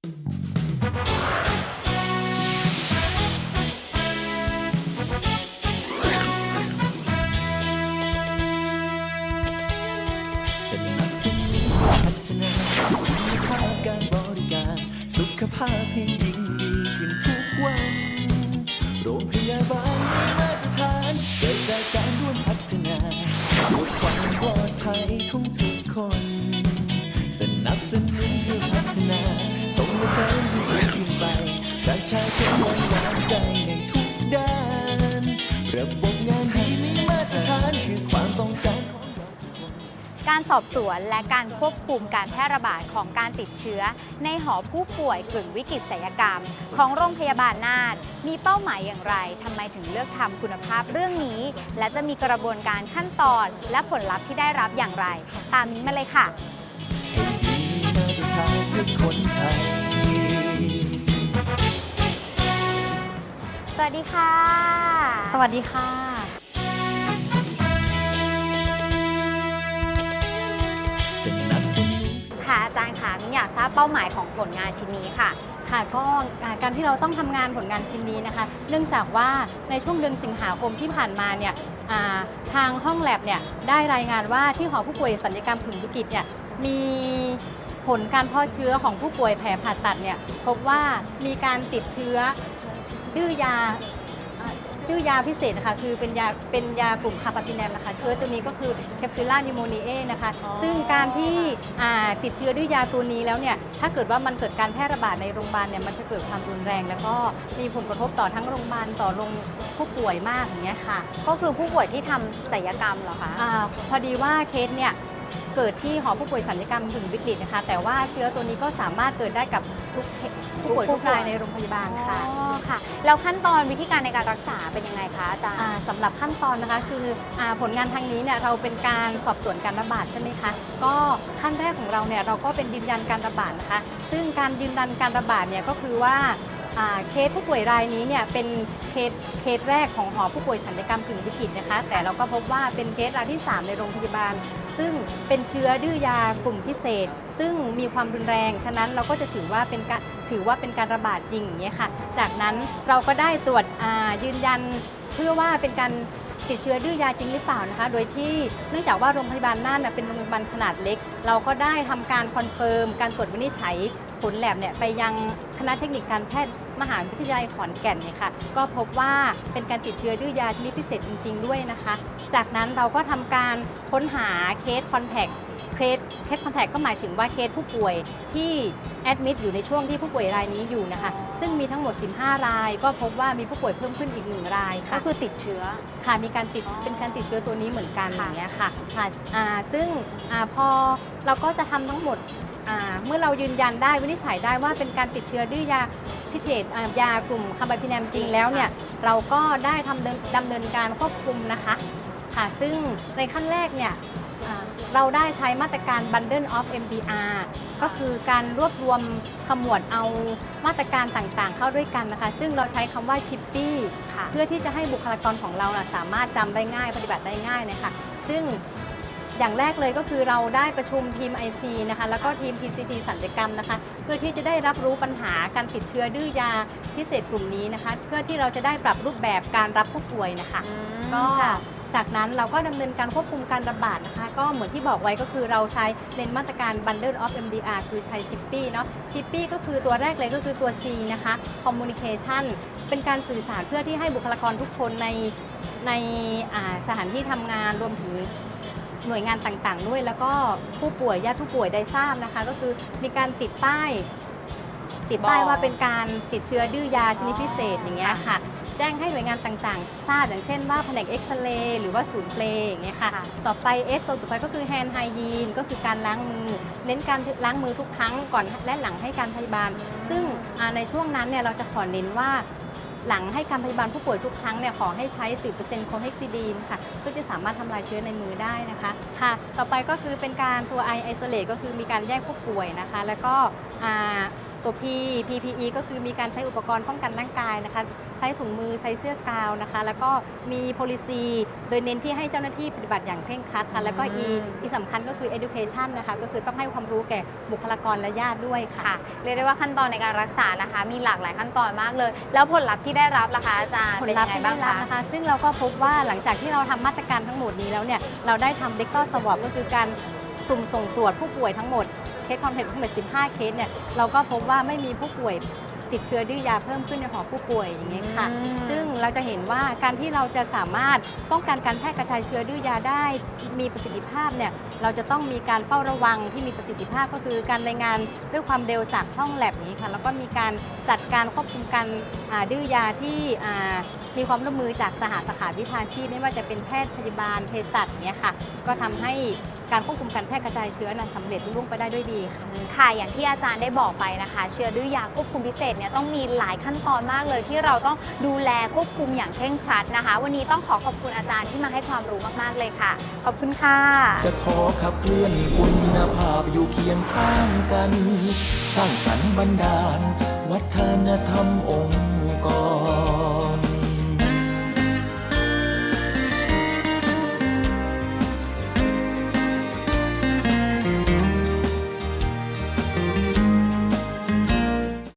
สนับสนุนพัฒนาคุณภาพการบริการ สุขภาพให้ยิ่งดีขึ้นทุกวัน โรงพยาบาลมีมาตรฐานเกิดจากการร่วมพัฒนา การสอบสวนและการควบคุมการแพร่ระบาดของการติดเชื้อ ในหอผู้ป่วยกึ่งวิกฤตศัลยกรรม ของโรงพยาบาลน่านมีเป้าหมายอย่างไรทำไมถึงเลือกทำคุณภาพเรื่องนี้ และจะมีกระบวนการขั้นตอนและผลลัพธ์ที่ได้รับอย่างไร ตามนี้มาเลยค่ะให้ดีมาตรฐานเพื่อคนไทยสวัสดีค่ะ สวัสดีค่ะ เป้าหมายของผลงานชิ้นนี้ค่ะ ค่ะก็อ่าการที่เราต้องทำงานผลงานชิ้นนี้นะคะ เนื่องจากว่าในช่วงเดือนสิงหาคมที่ผ่านมาเนี่ยอ่าทางห้องแลบเนี่ยได้รายงานว่าที่หอผู้ป่วยสัญญกรรมกึ่งวิกฤตเนี่ยมีผลการเพาะเชื้อของผู้ป่วยแผลผ่าตัดเนี่ยพบว่ามีการติดเชื้อดื้อยา อ่าดื้อยาพิเศษนะคะคือเป็นยาเป็นยากลุ่มคาปาติแนมนะคะเชื้อตัวนี้ก็คือแคปซูล่านิโมเนียนะคะอ๋อซึ่งการที่อ่าติดเชื้อดื้อยาตัวนี้แล้วเนี่ยถ้าเกิดว่ามันเกิดการแพร่ระบาดในโรงพยาบาลเนี่ยมันจะเกิดความรุนแรง แล้วก็มีผลกระทบต่อทั้งโรงพยาบาลต่อโรงผู้ป่วยมากอย่างเงี้ยค่ะ ก็คือผู้ป่วยที่ทำศัลยกรรมเหรอคะอาพอดีว่าเคสเนี่ย เกิดที่หอผู้ป่วยสัญญกรรมถึงวิกฤตนะคะ แต่ว่าเชื้อตัวนี้ก็สามารถเกิดได้กับทุกเคสผู้ป่วยทุทุกกผู้ป่วยรายในโรงพยาบาลค่ะอ๋อค่ะ แล้วขั้นตอนวิธีการในการรักษาเป็นยังไงคะอาจารย์ อ่าสำหรับขั้นตอนนะคะคืออาผลงานทางนี้เนี่ยเราเป็นการสอบสวนการระบาดใช่ไหมคะก็ขั้นแรกของเราเนี่ยเราก็เป็นยืนยันการระบาดนะคะ ซึ่งการยืนยันการระบาดเนี่ยก็คือว่าอ่าเคสผู้ป่วยรายนี้เนี่ยเป็นเคสเคสแรกของหอผู้ป่วยสัญญกรรมกึ่งวิกฤตนะคะ แต่เราก็พบว่าเป็นเคสรายที่ 3 ในโรงพยาบาล ซึ่งเป็นเชื้อดื้อยากลุ่มพิเศษ ซึ่งมีความรุนแรง ฉะนั้นเราก็จะถือว่าเป็นการถือว่าเป็นการระบาดจริงอย่างเงี้ยค่ะ จากนั้นเราก็ได้ตรวจอ่ายืนยันเพื่อว่าเป็นการ ติดเชื้อดื้อยาจริงหรือเปล่านะคะ โดยที่เนื่องจากว่าโรงพยาบาลน่านเป็นโรงพยาบาลขนาดเล็ก เราก็ได้ทำการคอนเฟิร์มการตรวจวินิจฉัยผลแลบเนี่ยไปยังคณะเทคนิคการแพทย์มหาวิทยาลัยขอนแก่นเนี่ยค่ะก็พบว่าเป็นการติดเชื้อดื้อยาชนิดพิเศษจริง ๆ ด้วยนะคะ จากนั้นเราก็ทำการค้นหาเคสคอนแทค เคสเคสคอนแทคก็หมายถึงว่าเคสผู้ป่วยที่แอดมิดอยู่ในช่วงที่ผู้ป่วยรายนี้อยู่นะคะ ซึ่งมีทั้งหมด 15 ราย ก็พบว่ามีผู้ป่วยเพิ่มขึ้นอีกหนึ่งรายก็ค่ะคือติดเชื้อค่ะมีการติดอ๋อเป็นการติดเชื้อตัวนี้เหมือนกันอค่ะย่างเงี้ยค่ะค่ะอ่าซึ่งอาพอเราก็จะทำทั้งหมดอ่าเมื่อเรายืนยันได้วินิจฉัยได้ว่าเป็นการติดเชื้อดื้อยาพิเศษอ่ายากลุ่มคาร์บาพิแนมจริงแล้วเนี่ยเราก็ได้ทำเดินดำเนินการควบคุมนะคะค่ะซึ่งในขั้นแรกเนี่ยอ่า เราได้ใช้มาตรการ Bundle of MDR ก็คือการรวบรวมขมวดเอามาตรการต่างๆ เข้าด้วยกันนะคะ ซึ่งเราใช้คำว่าชิปปี้ค่ะเพื่อที่จะให้บุคลากรของเราน่ะสามารถจำได้ง่ายปฏิบัติได้ง่ายนะคะซึ่งอย่างแรกเลยก็คือเราได้ประชุมทีม IC นะคะแล้วก็ทีม PCT สัญญกรรมนะคะ เพื่อที่จะได้รับรู้ปัญหาการติดเชื้อดื้อยาพิเศษกลุ่มนี้นะคะ เพื่อที่เราจะได้ปรับรูปแบบการรับผู้ป่วยนะคะอืมก็ค่ะ จากนั้นเราก็ดำเนินการควบคุมการระบาดนะคะ ก็เหมือนที่บอกไว้ก็คือเราใช้เน้นมาตรการ Bundle of MDR คือใช้ชิปปี้เนาะชิปปี้ก็คือตัวแรกเลยก็คือตัว C นะคะ Communication เป็นการสื่อสารเพื่อที่ให้บุคลากรทุกคนในในสถานที่ทำงานรวมถึงหน่วยงานต่างๆ ด้วย แล้วก็ผู้ป่วยญาติผู้ป่วยได้ทราบนะคะ ก็คือมีการติดป้าย ติดป้ายบอกว่าเป็นการติดเชื้อดื้อยาชนิดพิเศษอย่างเงี้ยค่ะ แจ้งให้หน่วยงานต่างๆ ทราบอย่างเช่นว่าแผนกเอ็กซเรย์หรือว่าศูนย์เปลอย่างเงี้ยค่ะค่ะต่อไป S ตัวต่อไปก็คือ hand hygiene ก็คือการล้างมือ เน้นการล้างมือทุกครั้งก่อนและหลังให้การพยาบาล ซึ่งอ่าในช่วงนั้นเนี่ยเราจะขอเน้นว่าหลังให้การพยาบาลผู้ป่วยทุกครั้งเนี่ยขอให้ใช้ 10%โคเฮกซิดีนค่ะเพื่อจะสามารถทำลายเชื้อในมือได้นะคะค่ะ ต่อไปก็คือเป็นการตัว i isolate ก็คือมีการแยกผู้ป่วยนะคะ แล้วก็อ่า ตัว P PPE ก็คือมีการใช้อุปกรณ์ป้องกันร่างกายนะคะ ใช้ถุงมือใช้เสื้อกาวนะคะ แล้วก็มี policy โดยเน้นที่ให้เจ้าหน้าที่ปฏิบัติอย่างเคร่งครัดค่ะแล้วก็ E ที่สำคัญก็คือ education นะคะ ก็คือต้องให้ความรู้แก่บุคลากรและญาติด้วยค่ะค่ะเรียกได้ว่าขั้นตอนในการรักษานะคะ มีหลากหลายขั้นตอนมากเลย แล้วผลลัพธ์ที่ได้รับล่ะคะอาจารย์ผลเป็นลัยัพงธ์ไงที่บ้าได้งรับคะนะคะ ซึ่งเราก็พบว่าหลังจากที่เราทำมาตรการทั้งหมดนี้แล้วเนี่ยเราได้ทำเด็กก็สวอปก็คือการสุ่มส่งตรวจผู้ป่วยทั้งหมด เคสคอนเทนต์ทั้งหมด15 เคสเนี่ยเราก็พบว่าไม่มีผู้ป่วยติดเชื้อดื้อยาเพิ่มขึ้นในหอผู้ป่วยอย่างนี้ยค่ะอืมซึ่งเราจะเห็นว่าการที่เราจะสามารถป้องกันการแพร่กระจายเชื้อดื้อยาได้มีประสิทธิภาพเนี่ยเราจะต้องมีการเฝ้าระวังที่มีประสิทธิภาพก็คือการรายงานด้วยความเร็วจากห้องแลบนี้ค่ะแล้วก็มีการจัดการควบคุมการอ่าดื้อยาที่อ่ามีความร่วมมือจากสหสาขาวิชาชีพไม่ว่าจะเป็นแพทย์พยาบาลเภสัชเนี้ยค่ะ ก็ทำให้ การควบคุมการแพร่กระจายเชื้อนะสำเร็จรุ่งไปได้ด้วยดีค่ะ ค่ะ อย่างที่อาจารย์ได้บอกไปนะคะ เชื้อดื้อยาควบคุมพิเศษเนี่ยต้องมีหลายขั้นตอนมากเลยที่เราต้องดูแลควบคุมอย่างเคร่งครัดนะคะ วันนี้ต้องขอขอบคุณอาจารย์ที่มาให้ความรู้มากๆเลยค่ะ ขอบคุณค่ะ จะขอขับเคลื่อนคุณภาพอยู่เคียงข้างกัน สร้างสรรค์บรรดาล วัฒนธรรมองค์